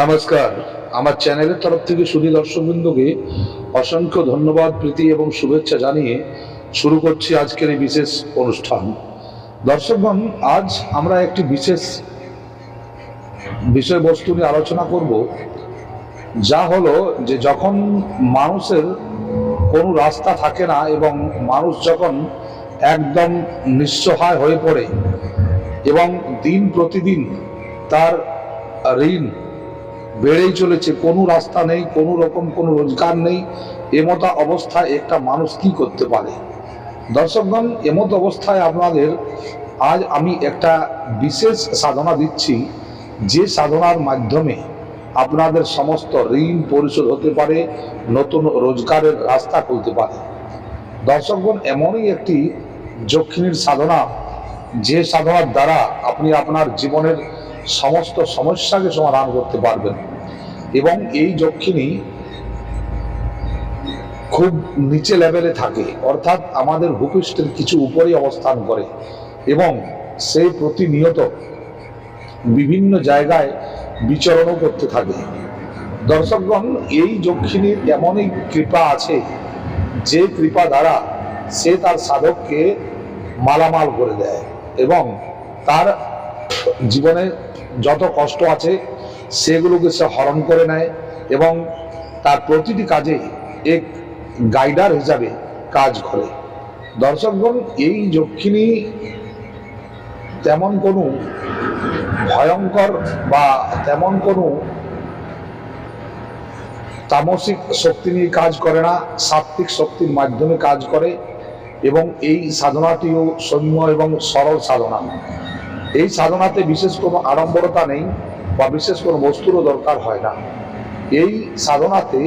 নমস্কার। আমার চ্যানেলের তরফ থেকে সুধী দর্শকবৃন্দকে অসংখ্য ধন্যবাদ, প্রীতি এবং শুভেচ্ছা জানিয়ে শুরু করছি আজকের এই বিশেষ অনুষ্ঠান। দর্শকগণ, আজ আমরা একটি বিশেষ বিষয়বস্তু নিয়ে আলোচনা করব, যা হলো যে যখন মানুষের কোনো রাস্তা থাকে না এবং মানুষ যখন একদম নিঃসহায় হয়ে পড়ে এবং দিন প্রতিদিন তার ঋণ বেড়েই চলেছে, কোনো রাস্তা নেই, কোনো রকম কোনো রোজগার নেই, এমতো অবস্থায় একটা মানুষ কি করতে পারে? দর্শকগণ, এমত অবস্থায় আপনাদের আজ আমি একটা বিশেষ সাধনা দিচ্ছি, যে সাধনার মাধ্যমে আপনাদের সমস্ত ঋণ পরিশোধ হতে পারে, নতুন রোজগারের রাস্তা খুলতে পারে। দর্শকগণ, এমনই একটি যক্ষিণীর সাধনা, যে সাধনার দ্বারা আপনি আপনার জীবনের সমস্ত সমস্যাকে সমাধান করতে পারবেন। এবং এই যক্ষিণী খুব নিচে লেভেলে থাকে, অর্থাৎ আমাদের ভূপৃষ্ঠের কিছু উপরে অবস্থান করে এবং সে প্রতিনিয়ত বিভিন্ন জায়গায় বিচরণও করতে থাকে। দর্শকগণ, এই যক্ষিণীর এমনই কৃপা আছে, যে কৃপা দ্বারা সে তার সাধককে মালামাল করে দেয় এবং তার জীবনে যত কষ্ট আছে সেগুলোকে সে হরণ করে নেয় এবং তার প্রতিটি কাজে এক গাইডার হিসাবে কাজ করে। দর্শকগণ, এই যক্ষিণী তেমন কোনো ভয়ঙ্কর বা তেমন কোনো তামসিক শক্তি নিয়ে কাজ করে না, সাত্ত্বিক শক্তির মাধ্যমে কাজ করে এবং এই সাধনাটিও সৌম্য এবং সরল সাধনা। এই সাধনাতে বিশেষ কোনো আড়ম্বরতা নেই। বা বিশেষ কোনো বস্তুরও দরকার হয় না। এই সাধনাতে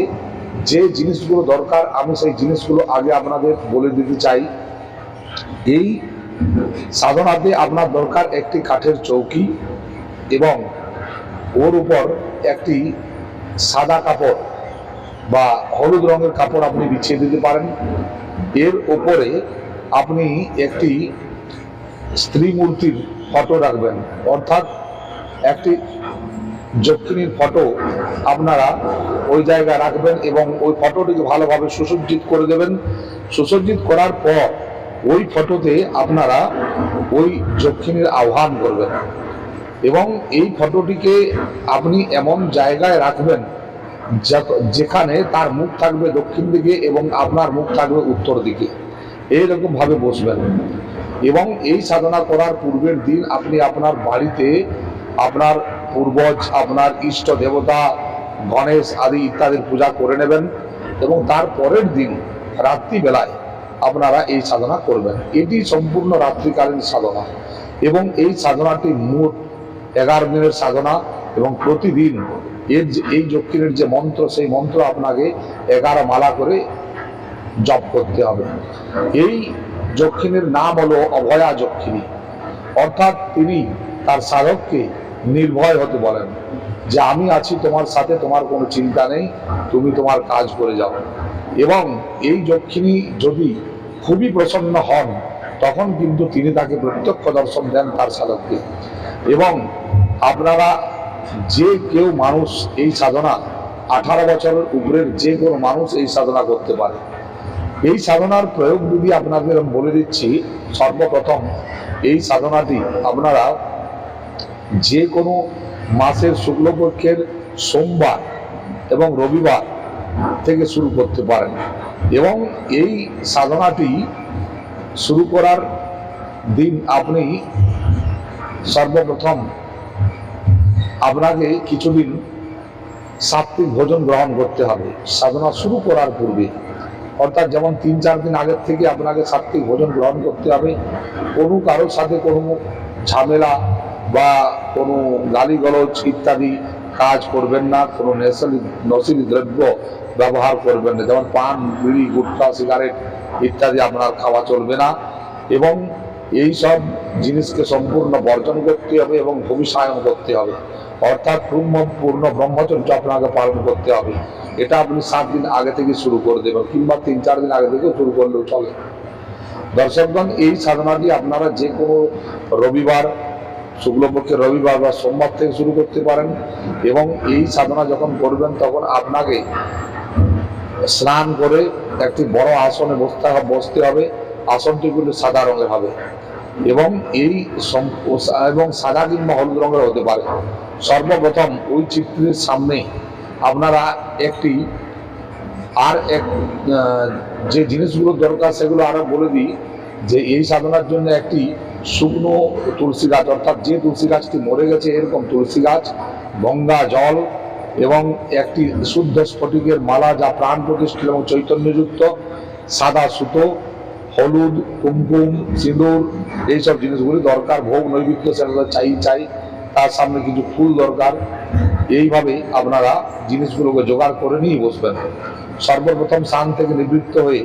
যে জিনিসগুলো দরকার, আমি সেই জিনিসগুলো আগে আপনাদের বলে দিতে চাই। এই সাধনাতে আপনার দরকার একটি কাঠের চৌকি এবং ওর উপর একটি সাদা কাপড় বা হলুদ রঙের কাপড় আপনি বিছিয়ে দিতে পারেন। এর উপরে আপনি একটি স্ত্রী মূর্তির ফটো রাখবেন। অর্থাৎ একটি যক্ষিণীর ফটো আপনারা ওই জায়গায় রাখবেন এবং ওই ফটোটিকে ভালোভাবে সুসজ্জিত করে দেবেন। সুসজ্জিত করার পর ওই ফটোতে আপনারা ওই যক্ষিণীর আহ্বান করবেন এবং এই ফটোটিকে আপনি এমন জায়গায় রাখবেন যেখানে তার মুখ থাকবে দক্ষিণ দিকে এবং আপনার মুখ থাকবে উত্তর দিকে। এইরকম ভাবে বসবেন এবং এই সাধনা করার পূর্বের দিন আপনি আপনার বাড়িতে আপনার পূর্বজ আপনার ইষ্ট দেবতা, গণেশ আদি ইত্যাদির পূজা করে নেবেন এবং তার পরের দিন রাত্রিবেলায় আপনারা এই সাধনা করবেন। এটি সম্পূর্ণ রাত্রিকালীন সাধনা এবং এই সাধনাটি মোট এগারো দিনের সাধনা এবং প্রতিদিন এর এই যক্ষিণের যে মন্ত্র, সেই মন্ত্র আপনাকে এগারো মালা করে জপ করতে হবে। এই যক্ষিণীর নাম হলো অভয়া যক্ষিণী। অর্থাৎ তিনি তার সাধককে নির্ভয় হতে বলেন যে আমি আছি তোমার সাথে, তোমার কোনো চিন্তা নেই, তুমি তোমার কাজ করে যাও। এবং এই যক্ষিণী যদি খুবই প্রসন্ন হন, তখন কিন্তু তিনি তাকে প্রত্যক্ষ দর্শন দেন তার সাধককে এবং আপনারা যে কেউ মানুষ এই সাধনা, আঠারো বছরের উপরের যে কোনো মানুষ এই সাধনা করতে পারে। এই সাধনার প্রয়োগ যদি আপনাদের বলে দিচ্ছি, সর্বপ্রথম এই সাধনাটি আপনারা যে কোনো মাসের শুক্লপক্ষের সোমবার এবং রবিবার থেকে শুরু করতে পারেন। এবং এই সাধনাটি শুরু করার দিন আপনি সর্বপ্রথম আপনাকে কিছুদিন সাত্বিক ভোজন গ্রহণ করতে হবে। সাধনা শুরু করার পূর্বে, অর্থাৎ যেমন তিন চার দিন আগের থেকে আপনাকে সাত্বিক ভোজন গ্রহণ করতে হবে, কোনো কারোর সাথে কোনো ঝামেলা বা কোনো গালিগলজ ইত্যাদি কাজ করবেন না, কোনো নেশালি, নশিলি দ্রব্য ব্যবহার করবেন না। যেমন পান, বিড়ি, গুটখা, সিগারেট ইত্যাদি আপনার খাওয়া চলবে না। এবং এই সব জিনিসকে সম্পূর্ণ বর্জন করতে হবে এবং ভবিষ্যায়ন করতে হবে। অর্থাৎ পূর্ণ ব্রহ্মচর্য আপনাকে পালন করতে হবে। এটা আপনি সাত দিন আগে থেকে শুরু করে দেবেন, কিংবা তিন, চার দিন আগে থেকেও শুরু করলেও চলে। দর্শকগণ, এই সাধনাটি আপনারা যে কোনো রবিবার শুক্লপক্ষের রবিবার বা সোমবার থেকে শুরু করতে পারেন এবং এই সাধনা যখন করবেন তখন আপনাকে স্নান করে একটি বড় আসনে বসতে বসতে হবে। আসনটি কিন্তু সাদা রঙের হবে। এবং এই এবং সাদা কিংবা হলুদ রঙের হতে পারে। সর্বপ্রথম ওই চিত্রের সামনে আপনারা একটি আর এক যে জিনিসগুলো দরকার সেগুলো আরও বলে দিই। যে এই সাধনার জন্য একটি শুকনো তুলসী গাছ, অর্থাৎ যে তুলসী গাছটি মরে গেছে, এরকম তুলসী গাছ, গঙ্গা জল এবং একটি শুদ্ধ স্ফটিকের মালা যা প্রাণ প্রতিষ্ঠিত এবং চৈতন্যযুক্ত, সাদা সুতো, হলুদ, কুমকুম, সিঁদুর, এইসব জিনিসগুলি দরকার, ভোগ, নৈবেদ্য সেটা চাই চাই, তার সামনে কিছু ফুল দরকার। এইভাবে আপনারা জিনিসগুলোকে জোগাড় করে নিয়ে বসবেন। সর্বপ্রথম স্থান থেকে নিবৃত্ত হয়ে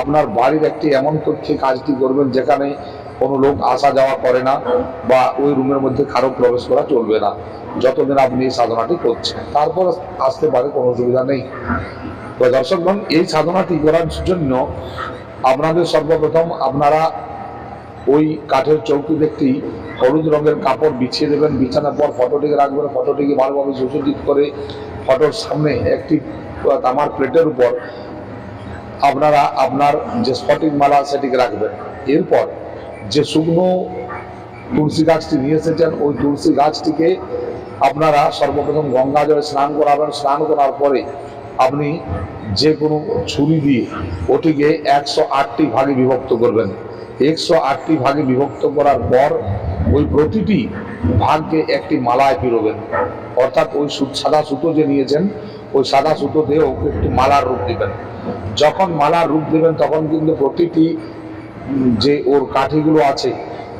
আপনার বাড়ির একটি এমন কক্ষে কাজটি করবেন যেখানে কোনো লোক আসা যাওয়া করে না বা ওই রুমের মধ্যে কারও প্রবেশ করা চলবে না, যতদিন আপনি এই সাধনাটি করছেন। তারপর আসতে পারে, কোনো অসুবিধা নেই। তো দর্শকগণ, এই সাধনাটি করার জন্য আপনাদের সর্বপ্রথম আপনারা ওই কাঠের চৌকিতে একটি হলুদ রঙের কাপড় বিছিয়ে দেবেন, বিছানার পর ফটোটিকে রাখবেন, ফটোটিকে ভালোভাবে সুসজ্জিত করে ফটোর সামনে একটি তামার প্লেটের উপর আপনারা আপনার যে স্পটিং মালা সেটিকে রাখবেন। এরপর যে শুকনো তুলসী গাছটি নিয়ে এসেছেন, ওই তুলসী গাছটিকে আপনারা সর্বপ্রথম গঙ্গা জলে স্নান করাবেন। স্নান করার পরে আপনি যে কোনো ছুরি দিয়ে ওটিকে একশো আটটি ভাগে বিভক্ত করবেন। একশো আটটি ভাগে বিভক্ত করার পর ওই প্রতিটি ভাগকে একটি মালায় পিরোবেন। অর্থাৎ ওই সাদা সুতো যে নিয়েছেন ওই সাদা সুতো দিয়ে ওকে একটি মালার রূপ দেবেন। যখন মালার রূপ দেবেন, তখন কিন্তু প্রতিটি যে ওর কাঠিগুলো আছে,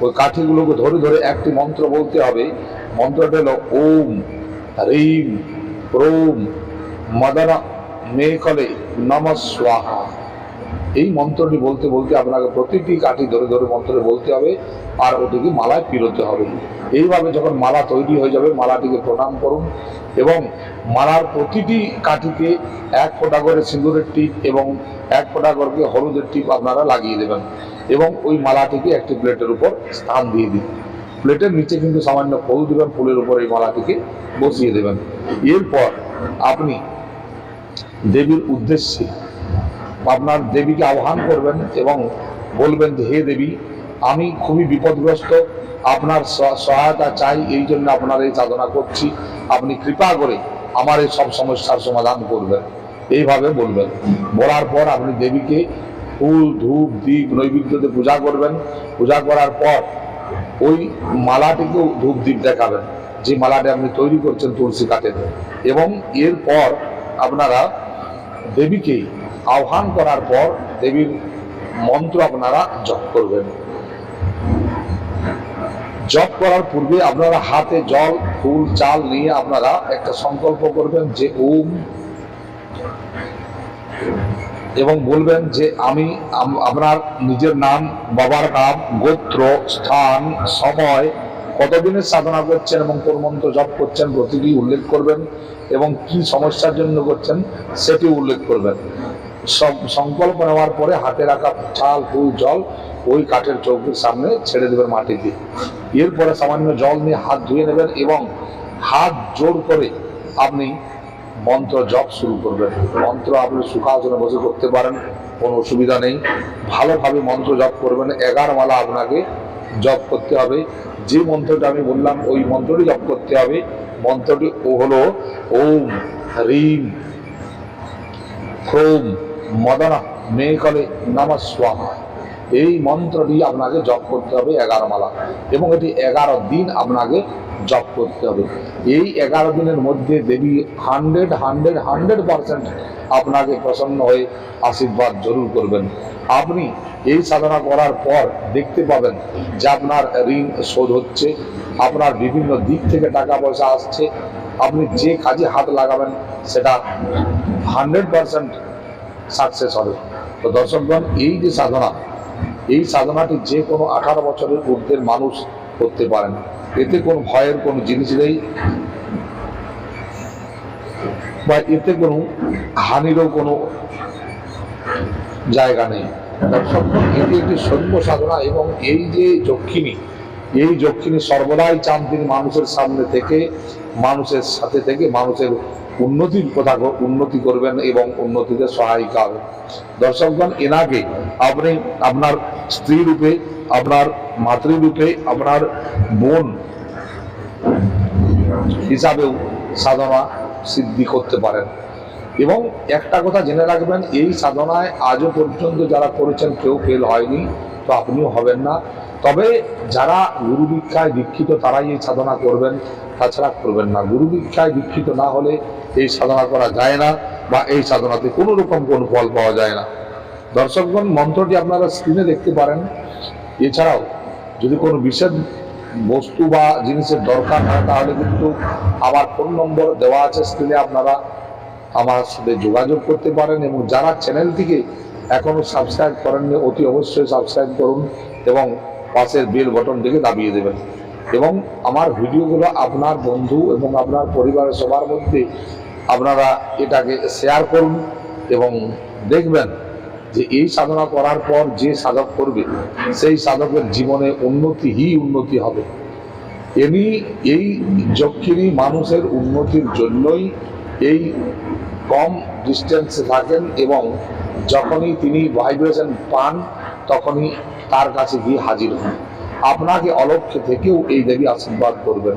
ওই কাঠিগুলোকে ধরে ধরে একটি মন্ত্র বলতে হবে। মন্ত্রটা হলো, ওম হ্রিম প্রোম মদন মেকলে নম স্বাহা। এই মন্ত্রটি বলতে বলতে আপনাকে প্রতিটি কাঠি ধরে ধরে মন্ত্রে বলতে হবে, আর ওটিকে মালায় পিরোতে হবে। এইভাবে যখন মালা তৈরি হয়ে যাবে, মালাটিকে প্রণাম করুন এবং মালার প্রতিটি কাঠিতে এক ফোঁটা করে সিঁদুরের টিপ এবং এক ফোঁটা করে হলুদের টিপ আপনারা লাগিয়ে দেবেন এবং ওই মালাটিকে একটি প্লেটের উপর স্থান দিয়ে দিন। প্লেটের নিচে কিন্তু সামান্য ফুল দেবেন, ফুলের উপর এই মালাটিকে বসিয়ে দেবেন। এরপর আপনি দেবীর উদ্দেশ্যে আপনার দেবীকে আহ্বান করবেন এবং বলবেন যে, হে দেবী, আমি খুবই বিপদগ্রস্ত। আপনার সহায়তা চাই, এই জন্য আপনার এই সাধনা করছি। আপনি কৃপা করে আমার এই সব সমস্যার সমাধান করবেন। এইভাবে বলবেন। বলার পর আপনি দেবীকে ফুল, ধূপ, দীপ, নৈবেদ্যতে পূজা করবেন। পূজা করার পর ওই মালাটিকেও ধূপ দ্বীপ দেখাবেন। যে মালাটি আপনি তৈরি করছেন তুলসী কাঠের এবং এরপর আপনারা দেবীকে আহ্বান করার পর দেবীর মন্ত্র আপনারা জপ করবেন। জপ করার পূর্বে আপনারা হাতে জল, ফুল, চাল নিয়ে আপনারা একটা সংকল্প করবেন যে ওম এবং বলবেন যে আমি আপনার নিজের নাম, বাবার নাম, গোত্র, স্থান, সময়, কতদিনের সাধনা করছেন এবং কোন মন্ত্র জপ করছেন প্রতিটি উল্লেখ করবেন এবং কি সমস্যার জন্য করছেন সেটি উল্লেখ করবেন। সব সংকল্প নেওয়ার পরে হাতে রাখা চাল, ফুল, জল ওই কাঠের চৌকির সামনে ছেড়ে দেবেন মাটিতে এরপরে সামান্য জল নিয়ে হাত ধুয়ে নেবেন এবং হাত জোর করে আপনি মন্ত্র জপ শুরু করবেন। মন্ত্র আপনি সুখাসনে বসে করতে পারেন, কোনো অসুবিধা নেই। ভালোভাবে মন্ত্র জপ করবেন, এগারো মালা আপনাকে জপ করতে হবে। যে মন্ত্রটা আমি বললাম, ওই মন্ত্রটি জপ করতে হবে। মন্ত্রটি ও হলো ওম, হ্রিম, ক্রোম মদন মেঘলে নম স্বাহা এই মন্ত্রটি আপনাকে জপ করতে হবে এগারো মালা এবং এটি এগারো দিন আপনাকে জপ করতে হবে। এই এগারো দিনের মধ্যে দেবী হান্ড্রেড হান্ড্রেড হান্ড্রেড পার্সেন্ট আপনাকে প্রসন্ন হয়ে আশীর্বাদ জরুর করবেন। আপনি এই সাধনা করার পর দেখতে পাবেন যে আপনার ঋণ শোধ হচ্ছে, আপনার বিভিন্ন দিক থেকে টাকা পয়সা আসছে, আপনি যে কাজে হাত লাগাবেন সেটা হান্ড্রেড পার্সেন্ট সাকসেস হবে। তো দর্শকগণ, এই যে সাধনা, এই সাধনাটি যে কোনো আঠারো বছরের ঊর্ধ্বের মানুষ করতে পারেন এতে কোনো ভয়ের কোনো জিনিস নেই। বা এতে কোনো হানিরও কোনো জায়গা নেই। দর্শকগণ, এটি একটি সৈন্য সাধনা এবং এই যে যক্ষিণী, এই যক্ষিণী সর্বদাই চান তিনি মানুষের সামনে থেকে, মানুষের সাথে থেকে, মানুষের উন্নতির কথা উন্নতি করবেন এবং উন্নতিতে সহায়িকা হবেন দর্শকগণ এনাকে আপনি আপনার স্ত্রী রূপে, আপনার মাতৃরূপে আপনার বোন হিসাবেও সাধনা সিদ্ধি করতে পারেন। এবং একটা কথা জেনে রাখবেন, এই সাধনায় আজও পর্যন্ত যারা করেছেন কেউ ফেল হয়নি, তো আপনিও হবেন না। তবে যারা গুরু দীক্ষায় দীক্ষিত তারাই এই সাধনা করবেন, তাছাড়া করবেন না। গুরু দীক্ষায় দীক্ষিত না হলে এই সাধনা করা যায় না বা এই সাধনাতে কোনো রকম কোনো ফল পাওয়া যায় না। দর্শকগণ, মন্ত্রটি আপনারা স্ক্রিনে দেখতে পারেন। এছাড়াও, যদি কোনো বিশেষ বস্তু বা জিনিসের দরকার হয়, তাহলে কিন্তু আমার ফোন নম্বর দেওয়া আছে স্ক্রিনে আপনারা আমার সাথে যোগাযোগ করতে পারেন এবং যারা চ্যানেলটিকে এখনও সাবস্ক্রাইব করেননি, অতি অবশ্যই সাবস্ক্রাইব করুন এবং পাশের বেল বটনটিকে দাবিয়ে দেবেন। এবং আমার ভিডিওগুলো আপনার বন্ধু এবং আপনার পরিবারের সবার মধ্যে আপনারা এটাকে শেয়ার করুন এবং দেখবেন যে এই সাধনা করার পর যে সাধক করবে, সেই সাধকের জীবনে উন্নতি হি উন্নতি হবে। এমনি এই যক্ষিণী মানুষের উন্নতির জন্যই এই কম ডিস্টেন্সে থাকেন এবং যখনই তিনি ভাইব্রেশন পান, তখনই তার কাছে গিয়ে হাজির হন। আপনাকে অলক্ষ্যে থেকেও এই দেবী আশীর্বাদ করবেন।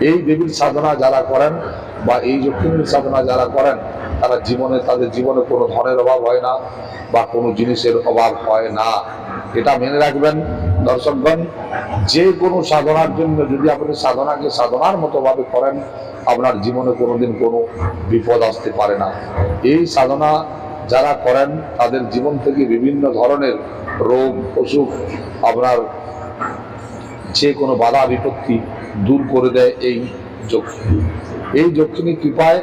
এই দেবীর সাধনা যারা করেন বা এই যক্ষিণীর সাধনা যারা করেন, তারা জীবনে, তাদের জীবনে কোনো ধনের অভাব হয় না বা কোনো জিনিসের অভাব হয় না। এটা মেনে রাখবেন, দর্শকগণ। যে কোনো সাধনার জন্য যদি আপনি সাধনাকে সাধনার মতো ভাবে করেন, আপনার জীবনে কোনোদিন কোনো বিপদ আসতে পারে না। এই সাধনা যারা করেন, তাদের জীবন থেকে বিভিন্ন ধরনের রোগ, অসুখ আপনার যে কোনো বাধা, বিপত্তি দূর করে দেয় এই যক্ষিণী এই যক্ষিণী কৃপায়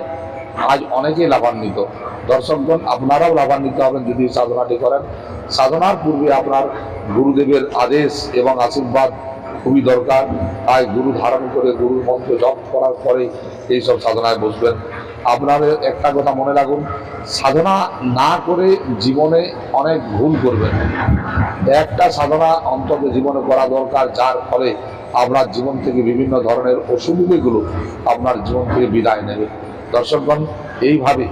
আজ অনেকেই লাভান্বিত। দর্শকগণ, আপনারাও লাভান্বিত হবেন যদি সাধনাটি করেন। সাধনার পূর্বে আপনার গুরুদেবের আদেশ এবং আশীর্বাদ খুবই দরকার। তাই গুরু ধারণ করে গুরুর মন্ত্র জপ করার পরে এইসব সাধনায় বসবেন। আপনাদের একটা কথা মনে রাখুন, সাধনা না করে জীবনে অনেক ভুল করবেন। একটা সাধনা অন্তত জীবনে করা দরকার, যার ফলে আপনার জীবন থেকে বিভিন্ন ধরনের অসুবিধাগুলো আপনার জীবন থেকে বিদায় নেবে। দর্শকগণ, এইভাবে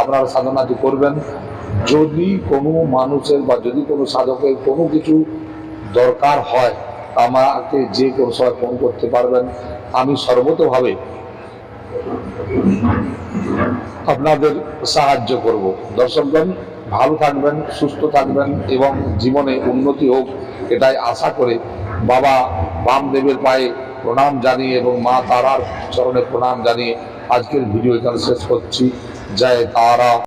আপনারা সাধনাটি করবেন। যদি কোনো মানুষের বা যদি কোনো সাধকের কোনো কিছু দরকার হয়, আমাকে যে কোনো সময় ফোন করতে পারবেন। আমি সর্বতভাবে আপনাদের সাহায্য করব। দর্শকগণ, ভালো থাকবেন, সুস্থ থাকবেন এবং জীবনে উন্নতি হোক এটাই আশা করে বাবা বামদেবের পায়ে প্রণাম জানিয়ে এবং মা তারার চরণে প্রণাম জানিয়ে আজকের ভিডিও এখানে শেষ করছি। জয় তারা।